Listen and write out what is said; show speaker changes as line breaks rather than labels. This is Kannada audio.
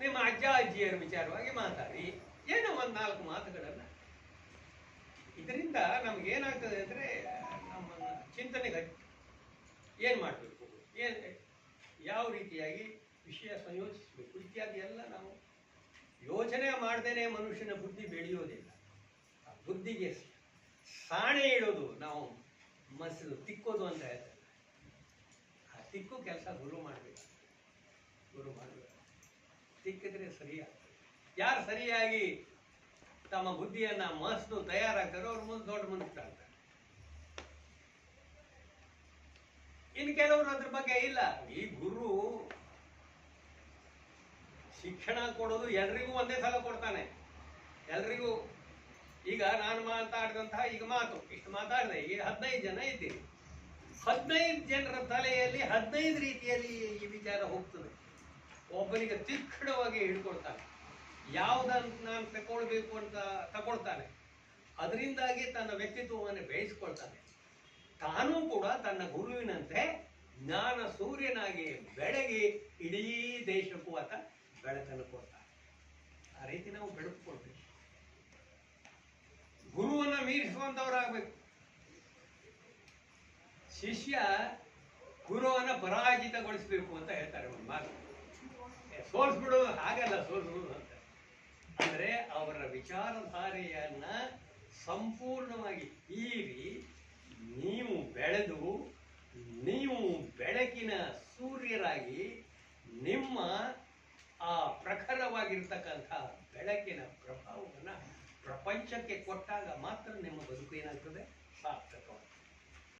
ನಿಮ್ಮ ಅಜ್ಜ ಅಜ್ಜಿಯರ ವಿಚಾರವಾಗಿ ಮಾತಾಡಿ. ಏನೋ ಒಂದು ನಾಲ್ಕು ಮಾತುಗಳನ್ನ. ಇದರಿಂದ ನಮ್ಗೆ ಏನಾಗ್ತದೆ ಅಂದ್ರೆ ಚಿಂತನೆ ಚಿಂತನೆಗೆ ಏನು ಮಾಡಬೇಕು? ಏನು ಯಾವ ರೀತಿಯಾಗಿ ವಿಷಯ ಸಂಯೋಜಿಸಬೇಕು? ಇತ್ಯಾದಿ ಎಲ್ಲ ನಾವು ಯೋಚನೆ ಮಾಡ್ದೇನೆ ಮನುಷ್ಯನ ಬುದ್ಧಿ ಬೆಳೆಯೋದಿಲ್ಲ. ಆ ಬುದ್ಧಿಗೆ ಸಾಣೆ ಇಡೋದು ನಾವು ಮನಸ್ಸು ತಿಕ್ಕೋದು ಅಂತ ಹೇಳ್ತಾರೆ. ಆ ತಿಕ್ಕು ಕೆಲಸ ಗುರು ಮಾಡಬೇಕು. ತಿಕ್ಕಿದ್ರೆ ಸರಿಯಾಗ್ತದೆ. ಯಾರು ಸರಿಯಾಗಿ ತಮ್ಮ ಬುದ್ಧಿಯನ್ನ ಮಸ್ತು ತಯಾರಾಗ್ತಾರೋ ಅವ್ರ ಮುಂದೆ ದೊಡ್ಡ ಮನುಷ್ಯರಾಗ್ತಾರೆ ಇನ್ನು ಕೆಲವರು ಅದ್ರ ಬಗ್ಗೆ ಇಲ್ಲ. ಈ ಗುರು ಶಿಕ್ಷಣ ಕೊಡೋದು ಎಲ್ರಿಗೂ ಒಂದೇ ಸಲ ಕೊಡ್ತಾನೆ. ಎಲ್ರಿಗೂ ಈಗ ನಾನು ಮಾತಾಡಿದಂತಹ ಈಗ ಮಾತು, ಇಷ್ಟು ಮಾತಾಡಿದೆ. ಈಗ ಹದಿನೈದು ಜನ ಇದ್ದೀರಿ ಹದಿನೈದು ಜನರ ತಲೆಯಲ್ಲಿ ಹದಿನೈದು ರೀತಿಯಲ್ಲಿ ಈ ವಿಚಾರ ಹೋಗ್ತದೆ. ಒಬ್ಬನಿಗೆ ತೀಕ್ಷ್ಣವಾಗಿ ಹಿಡ್ಕೊಳ್ತಾನೆ ಯಾವುದನ್ನು ನಾನು ತಗೊಳ್ಬೇಕು ಅಂತ ತಗೊಳ್ತಾನೆ ಅದರಿಂದಾಗಿ ತನ್ನ ವ್ಯಕ್ತಿತ್ವವನ್ನು ಬೆಳೆಸ್ಕೊಳ್ತಾನೆ. ತಾನೂ ಕೂಡ ತನ್ನ ಗುರುವಿನಂತೆ ಜ್ಞಾನ ಸೂರ್ಯನಾಗಿ ಬೆಳಗಿ ಇಡೀ ದೇಶಕ್ಕೂ ಆತ ಬೆಳಕನ್ನು ಕೊಡ್ತಾನೆ. ಆ ರೀತಿ ನಾವು ಬೆಳಕೊಳ್ತೀವಿ ಗುರುವನ್ನು ಮೀರಿಸುವಂತವರಾಗಬೇಕು. ಶಿಷ್ಯ ಗುರುವನ್ನ ಪರಾಜಿತಗೊಳಿಸಬೇಕು ಅಂತ ಹೇಳ್ತಾರೆ ಒಂದು ಮಾತು. ಸೋಲ್ಸ್ಬಿಡೋದು ಹಾಗಲ್ಲ, ಸೋಲ್ಸ್ಬಿಡೋದು ಅಂತ. ಅಂದ್ರೆ ಅವರ ವಿಚಾರಧಾರೆಯನ್ನ ಸಂಪೂರ್ಣವಾಗಿ ಹೀರಿ ನೀವು ಬೆಳೆದು, ನೀವು ಬೆಳಕಿನ ಸೂರ್ಯರಾಗಿ ನಿಮ್ಮ ಆ ಪ್ರಖರವಾಗಿರ್ತಕ್ಕಂಥ ಬೆಳಕಿನ ಪ್ರಭಾವವನ್ನು ಪ್ರಪಂಚಕ್ಕೆ ಕೊಟ್ಟಾಗ ಮಾತ್ರ ನಿಮ್ಮ ಬದುಕು ಏನಾಗ್ತದೆ?